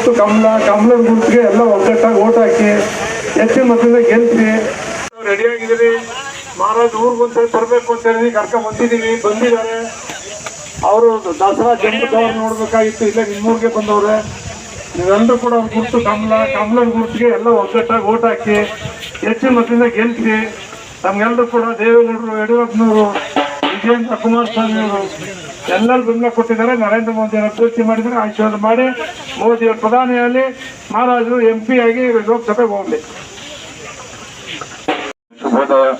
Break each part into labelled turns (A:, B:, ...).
A: ಗುರುತು ಕಮಲ, ಕಮಲದ ಗುರುತಿಗೆ ಎಲ್ಲ ಒಗ್ಗಟ್ಟಾಗಿ ಓಟ್ ಹಾಕಿ ಹೆಚ್ಚಿನ ಮತದಿಂದ ಗೆಲ್ಸಿ ರೆಡಿ ಆಗಿದ್ದೀವಿ ಮಹಾರಾಜ್ ಊರಿಗೆ ಒಂದ್ಸರಿ ತರಬೇಕು ಅಂತ ಹೇಳಿ ಕರ್ಕೊಂಡು ಬಂದಿದ್ದೀವಿ ಬಂದಿದ್ದಾರೆ. ಅವರು ದಸರಾ ಜಂಬದವ್ರು ನೋಡ್ಬೇಕಾಗಿತ್ತು, ಇಲ್ಲೇ ನಿಮ್ಮೂರಿಗೆ ಬಂದವ್ರೆ. ನೀವೆಲ್ಲರೂ ಕೂಡ ಅವ್ರ ಗುರುತು ಕಮಲ, ಕಮಲದ ಗುರುತಿಗೆ ಎಲ್ಲ ಒಗ್ಗಟ್ಟಾಗಿ ಓಟ್ ಹಾಕಿ ಹೆಚ್ಚಿನ ಮತದಿಂದ ಗೆಲ್ಸಿ ನಮ್ಗೆಲ್ಲರೂ ಕೂಡ ದೇವೇಗೌಡರು, ಯಡಿಯೂರಪ್ಪನವರು, ವಿಜಯೇಂದ್ರ ಕುಮಾರಸ್ವಾಮಿ ಅವರು ಎಲ್ಲರೂ ಬೆಂಬಲ ಕೊಟ್ಟಿದ್ದಾರೆ. ನರೇಂದ್ರ ಮೋದಿ ಅವರು ಪೂರ್ತಿ ಮಾಡಿದರೆ ಆಶೀರ್ವಾದ ಮಾಡಿ. ಮೋದಿ ಅವರು ಪ್ರಧಾನಿಯಲ್ಲಿ ಮಹಾರಾಜರು ಎಂ ಪಿ ಆಗಿ ಲೋಕಸಭೆಗೆ ಹೋಗಲಿ.
B: ಶುಭೋದಯ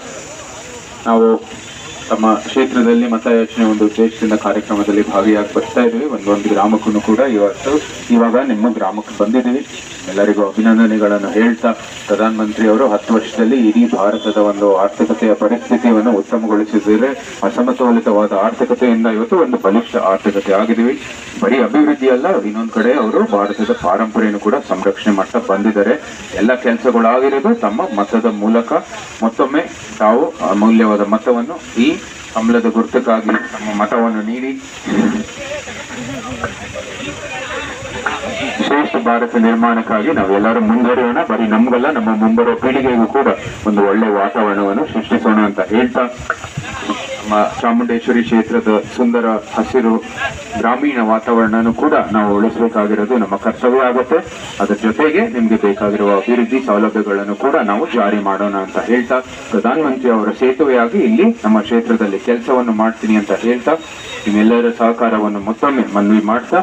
B: ನಾವು ತಮ್ಮ ಕ್ಷೇತ್ರದಲ್ಲಿ ಮತಯಾಚನೆ ಒಂದು ಉದ್ದೇಶದಿಂದ ಕಾರ್ಯಕ್ರಮದಲ್ಲಿ ಭಾಗಿಯಾಗಿ ಬರ್ತಾ ಇದ್ದೀವಿ. ಒಂದೊಂದು ಗ್ರಾಮಕ್ಕೂ ಕೂಡ ಇವತ್ತು ಇವಾಗ ನಿಮ್ಮ ಗ್ರಾಮಕ್ಕೆ ಬಂದಿದ್ದೀವಿ. ಎಲ್ಲರಿಗೂ ಅಭಿನಂದನೆಗಳನ್ನು ಹೇಳ್ತಾ ಪ್ರಧಾನಮಂತ್ರಿ ಅವರು ಹತ್ತು ವರ್ಷದಲ್ಲಿ ಇಡೀ ಭಾರತದ ಒಂದು ಆರ್ಥಿಕತೆಯ ಪರಿಸ್ಥಿತಿಯನ್ನು ಉತ್ತಮಗೊಳಿಸಿದರೆ ಅಸಮತೋಲಿತವಾದ ಆರ್ಥಿಕತೆಯಿಂದ ಇವತ್ತು ಒಂದು ಬಲಿಷ್ಠ ಆರ್ಥಿಕತೆ ಆಗಿದ್ದೀವಿ. ಬರೀ ಅಭಿವೃದ್ಧಿ ಅಲ್ಲ, ಇನ್ನೊಂದು ಕಡೆ ಅವರು ಭಾರತದ ಪಾರಂಪರೆಯನ್ನು ಕೂಡ ಸಂರಕ್ಷಣೆ ಮಾಡ್ತಾ ಬಂದಿದ್ದಾರೆ. ಎಲ್ಲ ಕೆಲಸಗಳಾಗಿರೋದು ತಮ್ಮ ಮತದ ಮೂಲಕ. ಮತ್ತೊಮ್ಮೆ ತಾವು ಅಮೂಲ್ಯವಾದ ಮತವನ್ನು ಈ ಕಮಲದ ಗುರುತಕ್ಕಾಗಿ ತಮ್ಮ ಮತವನ್ನು ನೀಡಿ ಶ್ರೇಷ್ಠ ಭಾರತ ನಿರ್ಮಾಣಕ್ಕಾಗಿ ನಾವೆಲ್ಲರೂ ಮುಂದುವರಿಯೋಣ. ಬರೀ ನಮಗಲ್ಲ, ನಮ್ಮ ಮುಂಬರುವ ಪೀಳಿಗೆಗೂ ಕೂಡ ಒಂದು ಒಳ್ಳೆ ವಾತಾವರಣವನ್ನು ಸೃಷ್ಟಿಸೋಣ ಅಂತ ಹೇಳ್ತಾ ನಮ್ಮ ಚಾಮುಂಡೇಶ್ವರಿ ಕ್ಷೇತ್ರದ ಸುಂದರ ಹಸಿರು ಗ್ರಾಮೀಣ ವಾತಾವರಣನೂ ಕೂಡ ನಾವು ಉಳಿಸಬೇಕಾಗಿರೋದು ನಮ್ಮ ಕರ್ತವ್ಯ ಆಗುತ್ತೆ. ಅದರ ಜೊತೆಗೆ ನಿಮಗೆ ಬೇಕಾಗಿರುವ ಅಭಿವೃದ್ಧಿ ಸೌಲಭ್ಯಗಳನ್ನು ಕೂಡ ನಾವು ಜಾರಿ ಮಾಡೋಣ ಅಂತ ಹೇಳ್ತಾ ಪ್ರಧಾನಮಂತ್ರಿ ಅವರ ಸೇತುವೆಯಾಗಿ ಇಲ್ಲಿ ನಮ್ಮ ಕ್ಷೇತ್ರದಲ್ಲಿ ಕೆಲಸವನ್ನು ಮಾಡ್ತೀನಿ ಅಂತ ಹೇಳ್ತಾ ನಿಮ್ಮೆಲ್ಲರ ಸಹಕಾರವನ್ನು ಮತ್ತೊಮ್ಮೆ ಮನವಿ ಮಾಡ್ತಾ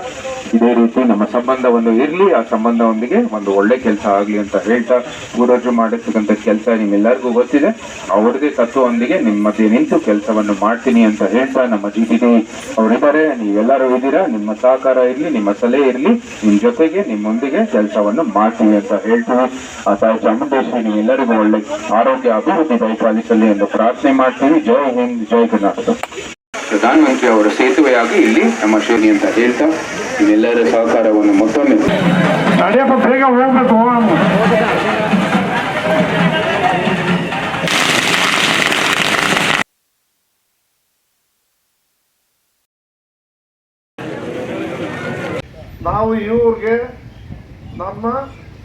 B: ಇದೇ ರೀತಿ ನಮ್ಮ ಸಂಬಂಧವನ್ನು ಇರಲಿ, ಆ ಸಂಬಂಧವೊಂದಿಗೆ ಒಂದು ಒಳ್ಳೆ ಕೆಲಸ ಆಗಲಿ ಅಂತ ಹೇಳ್ತಾ ಗುರುಜು ಮಾಡಿರ್ತಕ್ಕಂಥ ಕೆಲಸ ನಿಮ್ಮೆಲ್ಲರಿಗೂ ಗೊತ್ತಿದೆ. ಅವ್ರದೇ ತತ್ವದೊಂದಿಗೆ ನಿಮ್ಮ ಮಧ್ಯೆ ನಿಂತು ಕೆಲಸವನ್ನು ಮಾಡ್ತೀನಿ ಅಂತ ಹೇಳ್ತಾ ನಮ್ಮ ಜಿ ಟಿ ಅವರಿದ್ದಾರೆ. ನೀವೆಲ್ಲರೂ ಇದ್ದೀರಾ? ನಿಮ್ಮ ಸಹಕಾರ ಇರಲಿ ನಿಮ್ಮ ಸಲಹೆ ಇರಲಿ. ನಿಮ್ಮ ಜೊತೆಗೆ ನಿಮ್ಮೊಂದಿಗೆ ಕೆಲಸವನ್ನು ಮಾಡ್ತೀವಿ ಅಂತ ಹೇಳ್ತೀವಿ. ಆ ತಾಯಿ ಚಾಮುಂಡೇಶ್ವರಿ ನೀವೆಲ್ಲರಿಗೂ ಒಳ್ಳೆ ಆರೋಗ್ಯ ಅಭಿವೃದ್ಧಿ ದಯಪಾಲಿಸಲಿ ಎಂದು ಪ್ರಾರ್ಥನೆ ಮಾಡ್ತೀವಿ. ಜಯ ಹಿಂದ್ ಜಯ ಕರ್ನಾಟಕ ಪ್ರಧಾನಮಂತ್ರಿ ಅವರ ಸೇತುವೆಯಾಗಿ ಇಲ್ಲಿ ನಮ್ಮ ಶ್ರೇಣಿ ಅಂತ ಹೇಳ್ತಾ ನಿಮ್ಮೆಲ್ಲರ ಸಹಕಾರವನ್ನು ಮತ್ತೊಮ್ಮೆ
A: ನಡೆಯಪ್ಪ ಬೇಗ ಹೋಗ್ಬೇಕು. ನಾವು ಈ ಊರಿಗೆ ನಮ್ಮ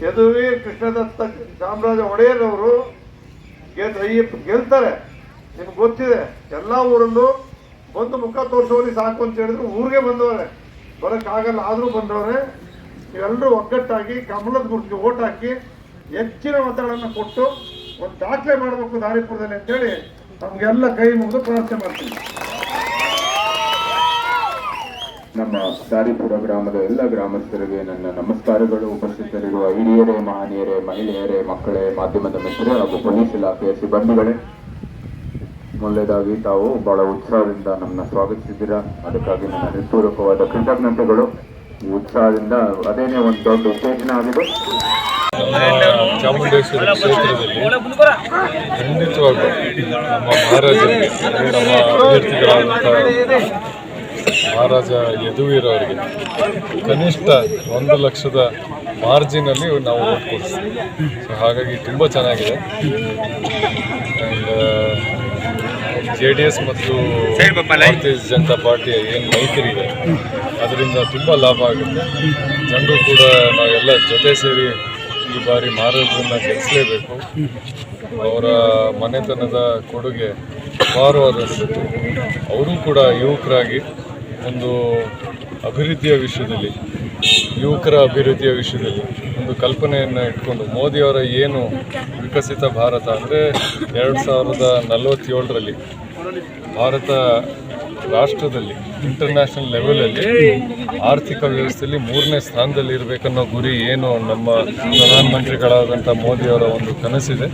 A: ಯದುವೀರ್ ಕೃಷ್ಣದತ್ತ ಚಾಮರಾಜ ಒಡೆಯರ್ ಅವರು ಗೆಲ್ತಾರೆ. ನಿಮ್ಗೆ ಗೊತ್ತಿದೆ, ಎಲ್ಲ ಊರಲ್ಲೂ ಒಂದು ಮುಖ ತೋರಿಸೋರಿ ಸಾಕು ಅಂತ ಹೇಳಿದ್ರು, ಊರಿಗೆ ಬಂದವರೆ. ಬರೋಕ್ಕಾಗಲ್ಲ ಆದರೂ ಬಂದವರೆ. ಎಲ್ಲರೂ ಒಗ್ಗಟ್ಟಾಗಿ ಕಮಲದ ಗುರುತಿಗೆ ಓಟ್ ಹಾಕಿ ಹೆಚ್ಚಿನ ಮತಗಳನ್ನು ಕೊಟ್ಟು ಒಂದು ದಾಖಲೆ ಮಾಡಬೇಕು ದಾರಿಪುರದಲ್ಲಿ ಅಂತೇಳಿ ನಮಗೆಲ್ಲ ಕೈ ಮುಗಿದು ಪ್ರಾರ್ಥನೆ ಮಾಡ್ತೀನಿ
B: ನಮ್ಮ ದಾರಿಪುರ ಗ್ರಾಮದ ಎಲ್ಲ ಗ್ರಾಮಸ್ಥರಿಗೆ ನನ್ನ ನಮಸ್ಕಾರಗಳು. ಉಪಸ್ಥಿತರಿರುವ ಹಿರಿಯರೇ, ಮಹನೀಯರೇ, ಮಹಿಳೆಯರೇ, ಮಕ್ಕಳೇ, ಮಾಧ್ಯಮದ ಮಿತ್ರರೇ ಹಾಗೂ ಪೊಲೀಸ್ ಇಲಾಖೆಯ ಸಿಬ್ಬಂದಿಗಳೇ ಮೊದಲೇದಾಗಿ ತಾವು ಬಹಳ ಉತ್ಸಾಹದಿಂದ ನಮ್ಮನ್ನ ಸ್ವಾಗತಿಸಿದ್ದೀರಾ. ಅದಕ್ಕಾಗಿ ನನ್ನ ಹೃತ್ಪೂರ್ವಕವಾದ ಕೃತಜ್ಞತೆಗಳು. ಈ ಉತ್ಸಾಹದಿಂದ ಅದೇನೇ ಒಂದು ದೊಡ್ಡ ಉತ್ತೇಜನ ಆಗಿದೆ.
C: ಚಾಮುಂಡೇಶ್ವರಿ ಕ್ಷೇತ್ರದಲ್ಲಿ ಖಂಡಿತವಾಗೂ ನಮ್ಮ ಮಹಾರಾಜರಿಗೆ, ನಮ್ಮ ಅಭ್ಯರ್ಥಿಗಳಾದಂಥ ಮಹಾರಾಜ ಯದುವೀರ್ ಅವರಿಗೆ ಕನಿಷ್ಠ ಒಂದು ಲಕ್ಷದ ಮಾರ್ಜಿನಲ್ಲಿ ನಾವು ಓಟ್ ಕೊಡಿಸ್ತೀವಿ ಸೊ ಹಾಗಾಗಿ ತುಂಬ ಚೆನ್ನಾಗಿದೆ. ಜೆ ಡಿ ಎಸ್ ಮತ್ತು ಭಾರತೀಯ ಜನತಾ ಪಾರ್ಟಿಯ ಏನು ಮೈತ್ರಿ ಇದೆ ಅದರಿಂದ ತುಂಬ ಲಾಭ ಆಗುತ್ತೆ. ಜನರು ಕೂಡ ನಾವೆಲ್ಲ ಜೊತೆ ಸೇರಿ ಈ ಬಾರಿ ಮಹಾರಾಜರನ್ನ ಗೆಲ್ಲಿಸಲೇಬೇಕು ಅವರ ಮನೆತನದ ಕೊಡುಗೆ ಅಪಾರವಾದದ್ದು. ಅವರೂ ಕೂಡ ಯುವಕರಾಗಿ ಒಂದು ಅಭಿವೃದ್ಧಿಯ ವಿಷಯದಲ್ಲಿ, ಯುವಕರ ಅಭಿವೃದ್ಧಿಯ ವಿಷಯದಲ್ಲಿ ಒಂದು ಕಲ್ಪನೆಯನ್ನು ಇಟ್ಕೊಂಡು, ಮೋದಿಯವರ ಏನು ವಿಕಸಿತ ಭಾರತ ಅಂದರೆ ಎರಡು ಸಾವಿರದ ನಲವತ್ತೇಳರಲ್ಲಿ ಭಾರತ ರಾಷ್ಟ್ರದಲ್ಲಿ ಇಂಟರ್ನ್ಯಾಷನಲ್ ಲೆವೆಲಲ್ಲಿ ಆರ್ಥಿಕ ವ್ಯವಸ್ಥೆಯಲ್ಲಿ ಮೂರನೇ ಸ್ಥಾನದಲ್ಲಿ ಇರಬೇಕನ್ನೋ ಗುರಿ ಏನು ನಮ್ಮ ಪ್ರಧಾನಮಂತ್ರಿಗಳಾದಂಥ ಮೋದಿಯವರ ಒಂದು ಕನಸಿದೆ.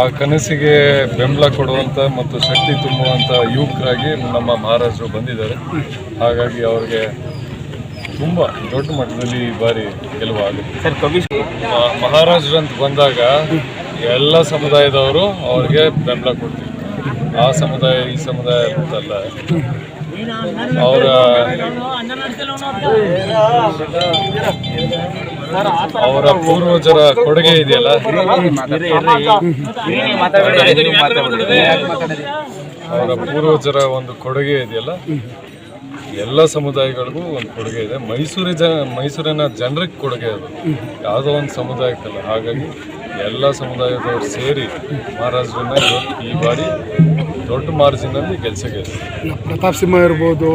C: ಆ ಕನಸಿಗೆ ಬೆಂಬಲ ಕೊಡುವಂಥ ಮತ್ತು ಶಕ್ತಿ ತುಂಬುವಂಥ ಯುವಕರಾಗಿ ನಮ್ಮ ಮಹಾರಾಜರು ಬಂದಿದ್ದಾರೆ. ಹಾಗಾಗಿ ಅವ್ರಿಗೆ ತುಂಬ ದೊಡ್ಡ ಮಟ್ಟದಲ್ಲಿ ಈ ಬಾರಿ ಗೆಲುವಾಗುತ್ತೆ ಅಂತ ಬಂದಾಗ ಎಲ್ಲ ಸಮುದಾಯದವರು ಅವ್ರಿಗೆ ಬೆಂಬಲ ಕೊಡ್ತೀವಿ ಆ ಸಮುದಾಯ ಈ ಸಮುದಾಯ ಅಂತಲ್ಲ. ಅವರ ಅವರ ಪೂರ್ವಜರ ಕೊಡುಗೆ ಇದೆಯಲ್ಲ? ಅವರ ಪೂರ್ವಜರ ಒಂದು ಕೊಡುಗೆ ಇದೆಯಲ್ಲ? ಎಲ್ಲ ಸಮುದಾಯಗಳಿಗೂ ಒಂದು ಕೊಡುಗೆ ಇದೆ. ಮೈಸೂರಿ ಜ ಮೈಸೂರಿನ ಜನರಿಗೆ ಕೊಡುಗೆ ಅದು. ಯಾವುದೋ ಒಂದು ಸಮುದಾಯಕ್ಕಲ್ಲ. ಹಾಗಾಗಿ ಎಲ್ಲ ಸಮುದಾಯದವರು ಸೇರಿ ಮಹಾರಾಜರನ್ನ ಈ ಬಾರಿ ದೊಡ್ಡ ಮಾರ್ಜಿನಲ್ಲಿ ಅಲ್ಲಿ ಗೆಲ್ಸಿದ್ದಾರೆ
D: ಪ್ರತಾಪ್ ಸಿಂಹ ಇರ್ಬೋದು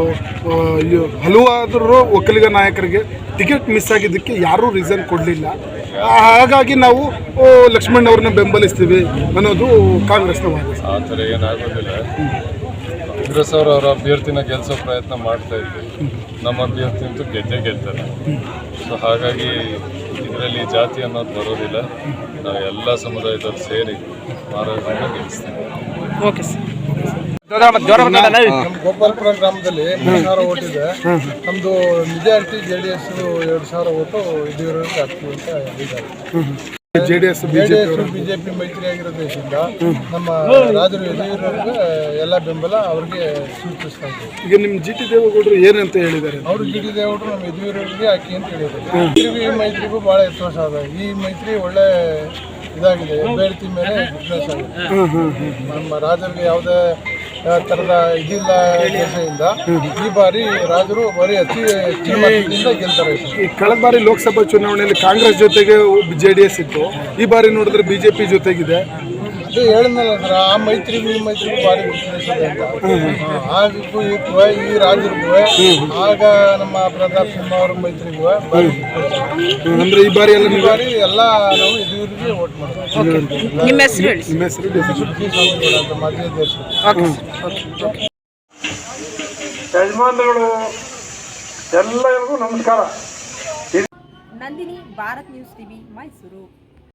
D: ಹಲವಾದ್ರು ಹಲವಾರು ಒಕ್ಕಲಿಗ ನಾಯಕರಿಗೆ ಟಿಕೆಟ್ ಮಿಸ್ ಆಗಿದ್ದಕ್ಕೆ ಯಾರೂ ರೀಸನ್ ಕೊಡಲಿಲ್ಲ. ಹಾಗಾಗಿ ನಾವು ಲಕ್ಷ್ಮಣ್ ಅವ್ರನ್ನ ಬೆಂಬಲಿಸ್ತೀವಿ ಅನ್ನೋದು ಕಾಂಗ್ರೆಸ್ನ ಆತರ
C: ಆ ಥರ ಏನಾಗೋದಿಲ್ಲ. ಕಾಂಗ್ರೆಸ್ ಅವರು ಅವರ ಅಭ್ಯರ್ಥಿನ ಗೆಲ್ಸೋ ಪ್ರಯತ್ನ ಮಾಡ್ತಾ ಇದ್ವಿ. ನಮ್ಮ ಅಭ್ಯರ್ಥಿ ಅಂತೂ ಗೆದ್ದೇ ಗೆಲ್ತಾರೆ. ಸೊ ಹಾಗಾಗಿ ಇದರಲ್ಲಿ ಜಾತಿ ಅನ್ನೋದು ಬರೋದಿಲ್ಲ. ನಾವು ಎಲ್ಲ ಸಮುದಾಯದವ್ರು ಸೇರಿ ಮಹಾರಾಜರನ್ನ ಗೆಲ್ಲಿಸ್ತೀವಿ
E: ಗೋಪಾಲಪುರ ಗ್ರಾಮದಲ್ಲಿ ಮೂರು ಸಾವಿರ ಓಟ್ ಇದೆ. ನಮ್ದು ಮೆಜಾರಿಟಿ ಜೆ ಡಿ ಎಸ್ ಎರಡು ಸಾವಿರ ಓಟು ಯಡಿಯೂರವ್ರಿಗೆ ಹಾಕ್ತೀವಿ ಅಂತ ಹೇಳಿದ್ದಾರೆ.
D: J D S
E: J D S BJP ಮೈತ್ರಿ ಆಗಿರೋದ್ರಿಂದ ನಮ್ಮ ರಾಜರು ಯಡಿಯೂರವ್ರಿಗೆ ಎಲ್ಲ ಬೆಂಬಲ ಅವ್ರಿಗೆ ಸೂಚಿಸ್ತಾ ಇದ್ದೀವಿ
D: ಈಗ ನಿಮ್ಮ ಜಿ ಟಿ ದೇವೇಗೌಡರು ಏನಂತ ಹೇಳಿದ್ದಾರೆ?
E: ಅವರು ಜಿ ಟಿ ದೇವೇಗೌಡರು ನಮ್ಮ ಯಡಿಯೂರವ್ರಿಗೆ ಹಾಕಿ ಅಂತ ಹೇಳಿದ್ದಾರೆ. ಮೈತ್ರಿಗೂ ಈ ಮೈತ್ರಿಗೂ ಭಾಳ ವ್ಯತ್ಯಾಸ ಅದ. ಈ ಮೈತ್ರಿ ಒಳ್ಳೆ ಇದಾಗಿದೆ. ಬೇಡ್ತಿ ಮೇಲೆ ಬಿಸ್ನೆಸ್ ಆಗಿದೆ. ನಮ್ಮ ರಾಜರಿಗೆ ಯಾವುದೇ ಥರದ ಇದಿಲ್ಲ ದೇಶದಿಂದ ಈ ಬಾರಿ ರಾಜರು ಬರೀ ಅತಿ ಹೆಚ್ಚಿನ ಗೆಲ್ತಾರೆ. ಈ.
D: ಕಳೆದ ಬಾರಿ ಲೋಕಸಭಾ ಚುನಾವಣೆಯಲ್ಲಿ ಕಾಂಗ್ರೆಸ್ ಜೊತೆಗೆ ಜೆ ಡಿ ಎಸ್ ಇತ್ತು. ಈ ಬಾರಿ ನೋಡಿದ್ರೆ ಬಿಜೆಪಿ ಜೊತೆಗಿದೆ.
E: ಅದೇ ಹೇಳಿದ್ನಲ್ಲ ಸರ್ ಆ ಮೈತ್ರಿಗೂ ಈ ಮೈತ್ರಿಗೂ ಭಾರಿ ಆಗಿಗೂ ಈಗೂ ಈ ರಾಜರಿಗೂ. ಆಗ ನಮ್ಮ ಪ್ರತಾಪ್ ಸಿಂಹ ಅವ್ರ ಮೈತ್ರಿಗೂ
D: ಅಂದ್ರೆ ಈ ಬಾರಿ ಎಲ್ಲ
E: ಈ ಬಾರಿ ಎಲ್ಲ ನಾವು ಇದುವರೆಗೆ ವೋಟ್ ಮಾಡ್ತೀವಿ.
F: ನಿಮ್ಮ ಹೆಸರು ಹೇಳಿ.
D: ನಿಮ್ಮ ಹೆಸರು
E: ಮಾಜಿ ಅಧ್ಯಕ್ಷರು.
A: ಯಜಮಾನರುಗಳು ಎಲ್ಲರಿಗೂ ನಮಸ್ಕಾರ.
F: Nandini Bharat news TV Mysuru.